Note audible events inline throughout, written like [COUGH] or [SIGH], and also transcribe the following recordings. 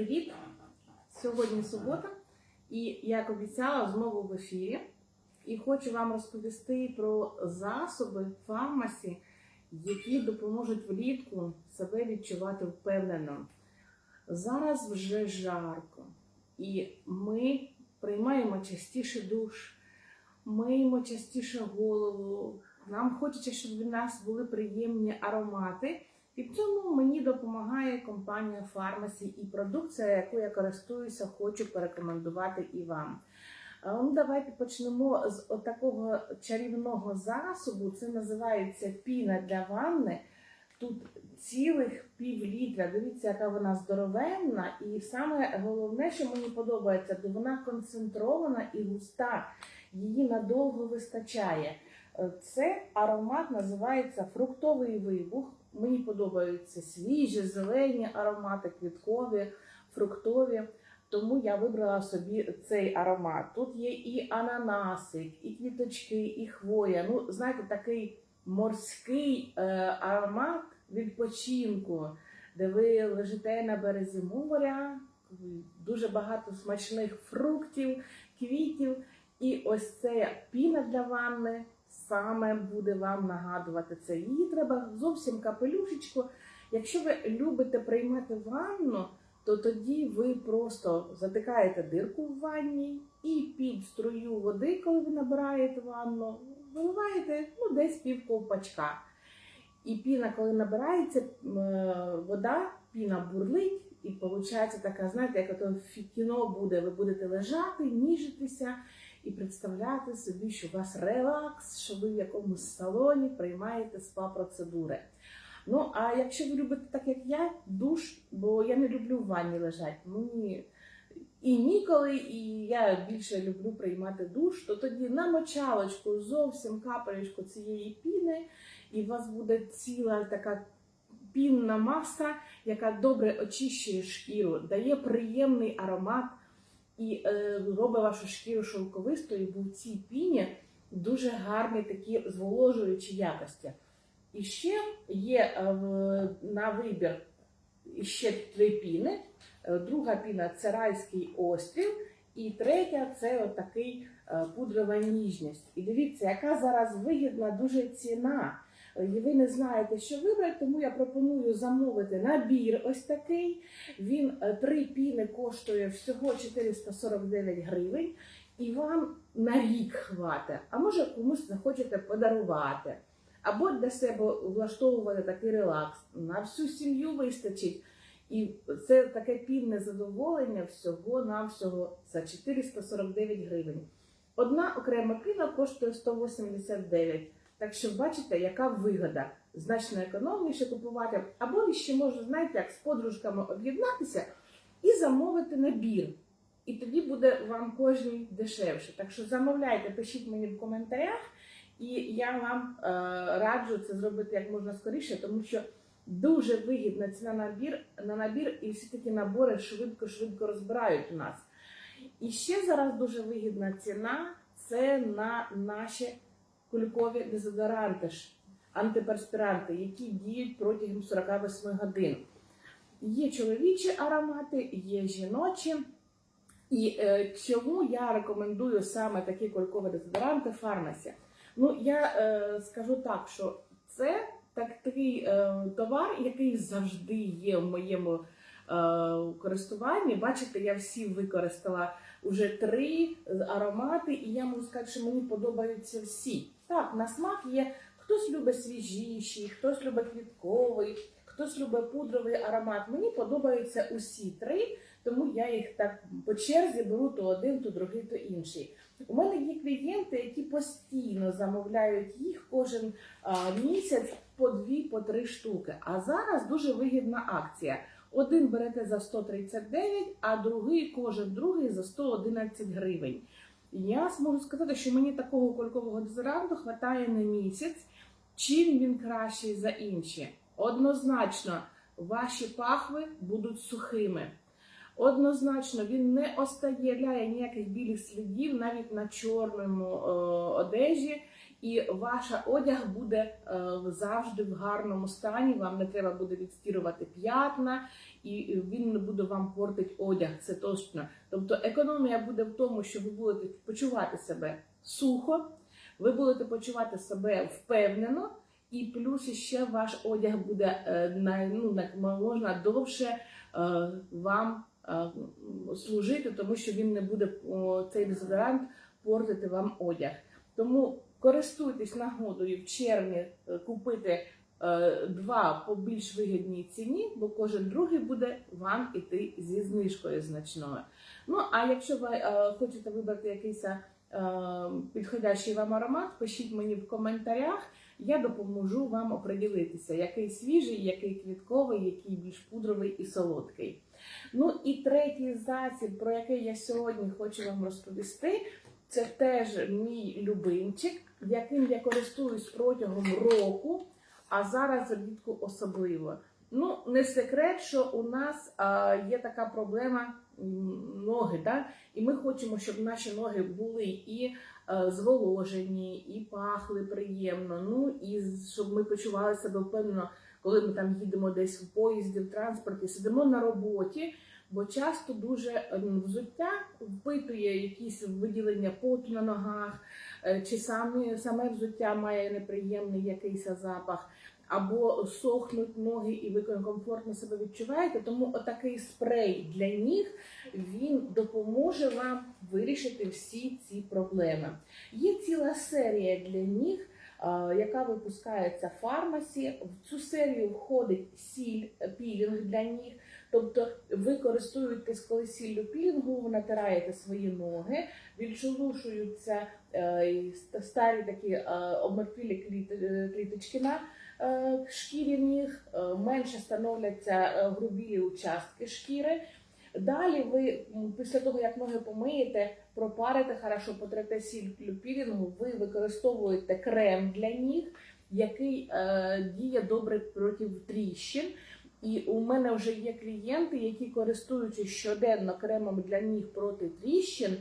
Привіт! Сьогодні субота, і як обіцяла, знову в ефірі. І хочу вам розповісти про засоби фармасі, які допоможуть влітку себе відчувати впевнено. Зараз вже жарко, і ми приймаємо частіше душ, миємо частіше голову. Нам хочеться, щоб від нас були приємні аромати. І в цьому мені допомагає компанія Фармасі і продукція, яку я користуюся, хочу порекомендувати і вам. Ну, давайте почнемо з такого чарівного засобу. Це називається піна для ванни. Тут цілих пів літра. Дивіться, яка вона здоровенна. І саме головне, що мені подобається, то вона концентрована і густа. Її надовго вистачає. Це аромат називається фруктовий вибух. Мені подобаються свіжі, зелені аромати, квіткові, фруктові. Тому я вибрала собі цей аромат. Тут є і ананасик, і квіточки, і хвоя. Ну, знаєте, такий морський е, аромат відпочинку, де ви лежите на березі моря, дуже багато смачних фруктів, квітів. І ось ця піна для ванни саме буде вам нагадувати це. Її треба зовсім капелюшечку. Якщо ви любите приймати ванну, то тоді ви просто затикаєте дирку в ванні і під струю води, коли ви набираєте ванну, виливаєте ну, десь пів ковпачка. І піна, коли набирається, е, вода, піна бурлить, і виходить така, знаєте, як ото кіно буде, ви будете лежати, ніжитися і представляти собі, що у вас релакс, що ви в якомусь салоні приймаєте спа-процедури. Ну, а якщо ви любите так, як я, душ, бо я не люблю в ванні лежати, мені і ніколи, і я більше люблю приймати душ, то тоді на мочалочку зовсім капелечку цієї піни, і у вас буде ціла така пінна маса, яка добре очищує шкіру, дає приємний аромат і е, робить вашу шкіру шовковистою, бо в цій піні дуже гарні такі зволожуючі якості. І ще є е, на вибір ще три піни. Е, Друга піна це райський острів, і третя це отакий е, пудрова ніжність. І дивіться, яка зараз вигідна дуже ціна. Е, І ви не знаєте, що вибрати, тому я пропоную замовити набір ось такий. Він е, три піни коштує всього 449 гривень, і вам на рік хватить. А може комусь захочете подарувати. Або для себе влаштовувати такий релакс. На всю сім'ю вистачить. І це таке півне задоволення всього-навсього за 449 гривень. Одна окрема піна коштує 189. Так що бачите, яка вигода. Значно економніше купувати. Або ще можете, знаєте, як з подружками об'єднатися і замовити набір. І тоді буде вам кожній дешевше. Так що замовляйте, пишіть мені в коментарях, і я вам е, раджу це зробити як можна скоріше, тому що дуже вигідна ціна на набір, на набір, і всі такі набори швидко-швидко розбирають у нас. І ще зараз дуже вигідна ціна це на наші кулькові дезодоранти, антиперспіранти, які діють протягом 48 годин. Є чоловічі аромати, є жіночі. І е, чому я рекомендую саме такі кулькові дезодоранти фармасі? Ну, я е, скажу так, що це такий е, товар, який завжди є в моєму е, користуванні. Бачите, я всі використала вже три аромати, і я можу сказати, що мені подобаються всі. Так, на смак є хтось любить свіжіший, хтось любить квітковий, хтось любить пудровий аромат. Мені подобаються усі три, тому я їх так по черзі беру то один, то другий, то інший. У мене є клієнти, які постійно замовляють їх кожен а, місяць по дві, по три штуки. А зараз дуже вигідна акція. Один берете за 139, а другий, кожен другий за 111 гривень. Я можу сказати, що мені такого колькового дезодоранту вистачає на місяць. Чим він кращий за інші? Однозначно, ваші пахви будуть сухими. Однозначно, він не оставляє ніяких білих слідів навіть на чорному е, одежі, і ваша одяг буде е, завжди в гарному стані. Вам не треба буде відстірувати п'ятна, і він не буде вам портити одяг, це точно. Тобто економія буде в тому, що ви будете почувати себе сухо, ви будете почувати себе впевнено, і плюс ще ваш одяг буде е, на ну як можна довше е, вам служити, тому що він не буде цей дезодорант портити вам одяг. Тому користуйтесь нагодою в червні е, купити е, два по більш вигідній ціні, бо кожен другий буде вам іти зі знижкою значною. Ну а якщо ви е, хочете вибрати якийсь підходящий вам аромат, пишіть мені в коментарях. Я допоможу вам оприділитися, який свіжий, який квітковий, який більш пудровий і солодкий. Ну і третій засіб, про який я сьогодні хочу вам розповісти, це теж мій любимчик, яким я користуюсь протягом року, а зараз влітку особливо. Ну, не секрет, що у нас а, є така проблема ноги, да? і ми хочемо, щоб наші ноги були і е, зволожені, і пахли приємно. Ну і щоб ми почували себе впевнено, коли ми там їдемо десь в поїзді, в транспорті, сидимо на роботі. Бо часто дуже ем, взуття впитує якісь виділення поту на ногах, е, чи саме, саме взуття має неприємний якийсь запах, або сохнуть ноги, і ви комфортно себе відчуваєте. Тому отакий спрей для ніг він допоможе вам вирішити всі ці проблеми. Є ціла серія для ніг. Яка випускається в фармасі, в цю серію входить сіль е, пілінг для ніг. Тобто ви користуєтесь коли сіллю пілінгу, натираєте свої ноги, відшелушуються е, старі такі е, обмертвілі е, кліточки на шкірі ніг, менше становляться грубілі участки шкіри. Далі ви після того, як ноги помиєте, пропарите хорошо, потрете сіллю пілінгу, ви використовуєте крем для ніг, який е, діє добре проти тріщин. І у мене вже є клієнти, які користуючись щоденно кремом для ніг проти тріщин,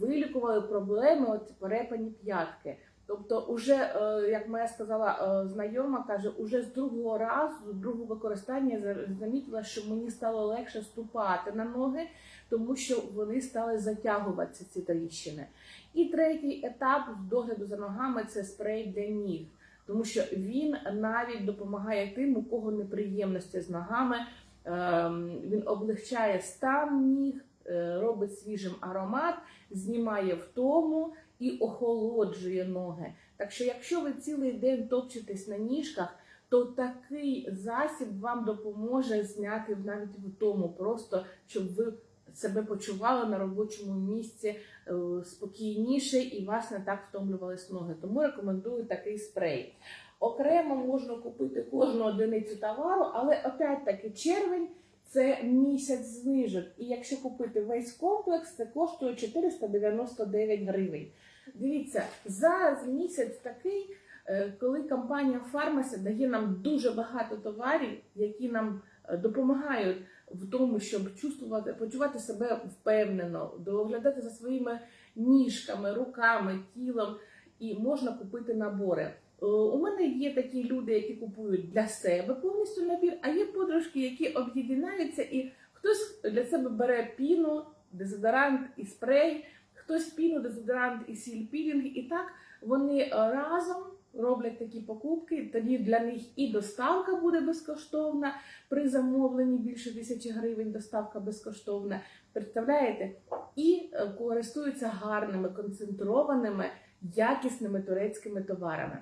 вилікували проблеми от перепані п'ятки. Тобто, уже, е, як моя сказала е, знайома, каже, уже з другого разу, з другого використання замітила, що мені стало легше ступати на ноги, тому що вони стали затягуватися ці тріщини. І третій етап догляду за ногами це спрей для ніг тому що він навіть допомагає тим, у кого неприємності з ногами. Ем, Він облегчає стан ніг, е, робить свіжим аромат, знімає втому і охолоджує ноги. Так що, якщо ви цілий день топчетесь на ніжках, то такий засіб вам допоможе зняти навіть втому, просто щоб ви себе почували на робочому місці е, спокійніше і вас не так втомлювались ноги. Тому рекомендую такий спрей. Окремо можна купити кожну одиницю товару, але опять-таки червень це місяць знижок. І якщо купити весь комплекс, це коштує 499 гривень. Дивіться, зараз місяць такий, е, коли компанія Фармасі дає нам дуже багато товарів, які нам е, допомагають в тому, щоб чувствувати, почувати себе впевнено, доглядати за своїми ніжками, руками, тілом, і можна купити набори. Е, У мене є такі люди, які купують для себе повністю набір, а є подружки, які об'єднаються, і хтось для себе бере піну, дезодорант і спрей, хтось піну, дезодорант і сіль пілінг, і так вони разом роблять такі покупки. Тоді для них і доставка буде безкоштовна при замовленні більше тисячі гривень. Доставка безкоштовна. Представляєте? І е, користуються гарними концентрованими якісними турецькими товарами.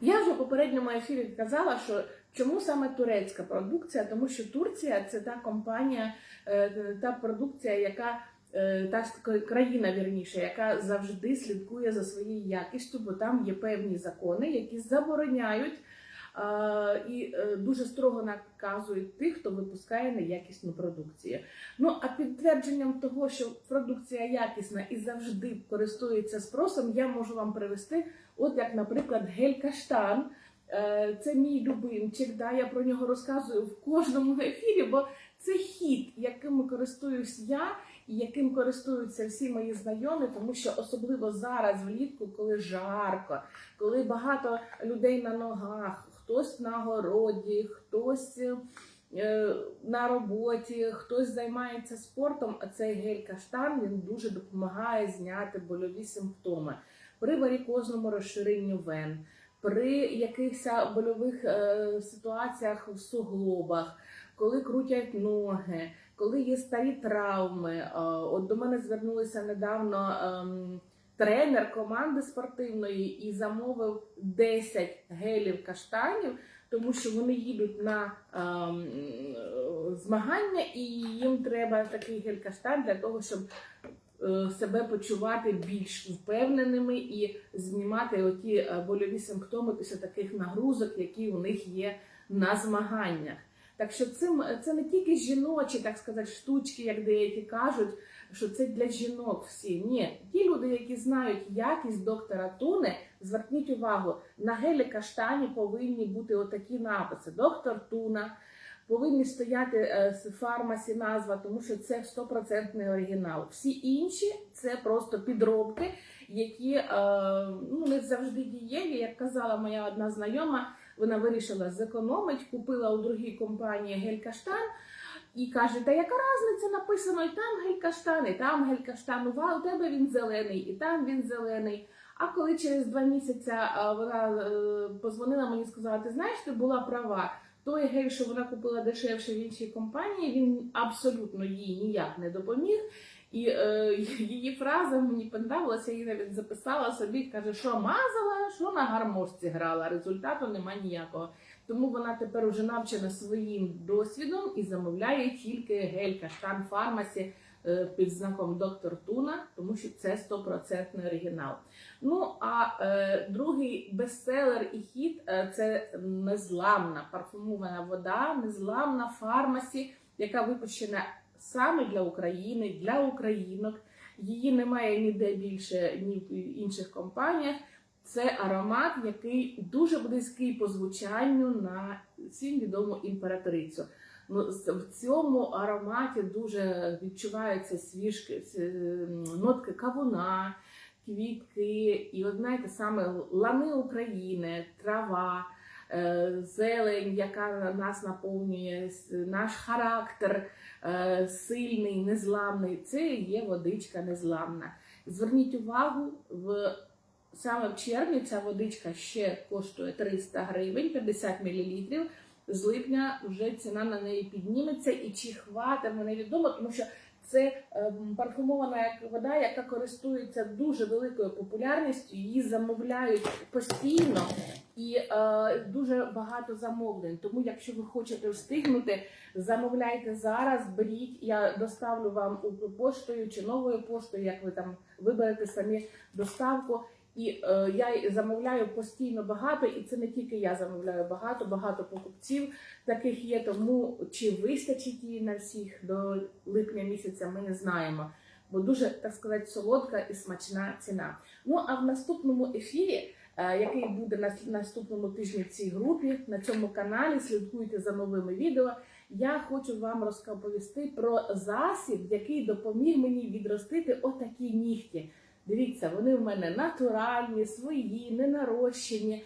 Я вже в попередньому ефірі казала, що чому саме турецька продукція, тому що Турція це та компанія, е, та продукція, яка та країна вірніше, яка завжди слідкує за своєю якістю, бо там є певні закони, які забороняють е, і е, дуже строго наказують тих, хто випускає неякісну продукцію. Ну а підтвердженням того, що продукція якісна і завжди користується спросом, я можу вам привести, от як, наприклад, гель каштан. Е, Це мій любимчик, да, я про нього розказую в кожному ефірі, бо це хід, яким користуюсь я яким користуються всі мої знайомі, тому що особливо зараз влітку, коли жарко, коли багато людей на ногах, хтось на городі, хтось е, на роботі, хтось займається спортом, а цей гель каштан він дуже допомагає зняти больові симптоми. При варікозному розширенні вен, при якихось больових е, ситуаціях в суглобах, коли крутять ноги, коли є старі травми. Е, от до мене звернулися недавно. ем, Тренер команди спортивної і замовив 10 гелів каштанів, тому що вони їдуть на ем, змагання, і їм треба такий гель каштан для того, щоб е, себе почувати більш впевненими і знімати оті е, больові симптоми після таких нагрузок, які у них є на змаганнях. Так що цим це не тільки жіночі, так сказати, штучки, як деякі кажуть, що це для жінок всі. Ні, ті люди, які знають якість доктора Туни, зверніть увагу, на гелі каштані повинні бути отакі написи: доктор Туна. Повинні стояти е, з фармасі назва, тому що це 100% оригінал. Всі інші це просто підробки, які е, ну, не завжди дієві. Як казала моя одна знайома, вона вирішила зекономити, купила у другій компанії гель каштан і каже: Та яка різниця написано, і там гель каштан, і там гель каштан, ува, у тебе він зелений, і там він зелений. А коли через два місяці вона е, позвонила мені і сказала, ти знаєш, ти була права. Той гель, що вона купила дешевше в іншій компанії, він абсолютно їй ніяк не допоміг. І е, [LAUGHS] її фраза мені подобалася, я її навіть записала собі, каже, що мазала, що на гармошці грала. Результату нема ніякого. Тому вона тепер уже навчена своїм досвідом і замовляє тільки гель каштан фармасі е, під знаком доктор Туна, тому що це 100% оригінал. Ну а е, другий бестселер і хіт е, це незламна парфумована вода, незламна фармасі, яка випущена саме для України, для українок. Її немає ніде більше, ні в інших компаніях. Це аромат, який дуже близький по звучанню на всім відому імператрицю. Ну, в цьому ароматі дуже відчуваються свіжки, нотки кавуна, квітки, і от знаєте, саме лани України, трава, е, зелень, яка нас наповнює, наш характер е, сильний, незламний. Це є водичка незламна. Зверніть увагу, в саме в червні ця водичка ще коштує 300 гривень, 50 мл. З липня вже ціна на неї підніметься, і чи хватить, невідомо, тому що це ем, парфумована вода, яка користується дуже великою популярністю. Її замовляють постійно і е, дуже багато замовлень. Тому, якщо ви хочете встигнути, замовляйте зараз, беріть. Я доставлю вам у поштою чи новою поштою, як ви там виберете самі доставку. І е, я замовляю постійно багато, і це не тільки я замовляю багато, багато покупців таких є. Тому чи вистачить її на всіх до липня місяця, ми не знаємо. Бо дуже так сказати солодка і смачна ціна. Ну а в наступному ефірі, е, який буде на наступному тижні в цій групі, на цьому каналі, слідкуйте за новими відео. Я хочу вам розповісти про засіб, який допоміг мені відростити отакі нігті. Дивіться, вони в мене натуральні, свої, не нарощені,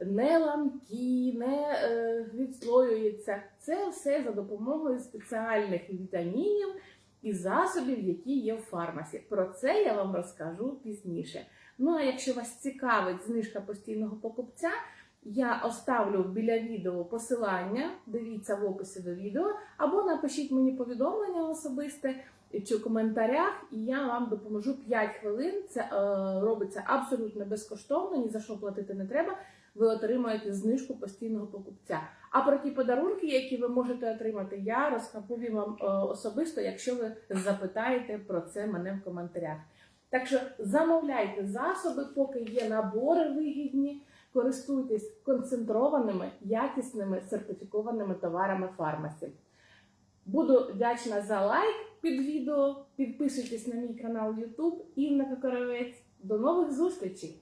не ламкі, не е, відслоюються. Це все за допомогою спеціальних вітамінів і засобів, які є в фармасі. Про це я вам розкажу пізніше. Ну а якщо вас цікавить знижка постійного покупця, я оставлю біля відео посилання, дивіться в описі до відео, або напишіть мені повідомлення особисте чи в коментарях, і я вам допоможу 5 хвилин. Це е, робиться абсолютно безкоштовно, ні за що платити не треба. Ви отримаєте знижку постійного покупця. А про ті подарунки, які ви можете отримати, я розповім вам е, особисто, якщо ви запитаєте про це мене в коментарях. Так що замовляйте засоби, поки є набори вигідні, користуйтесь концентрованими, якісними сертифікованими товарами фармасі. Буду вдячна за лайк під відео. Підписуйтесь на мій канал YouTube Інна Кокоровець. До нових зустрічей!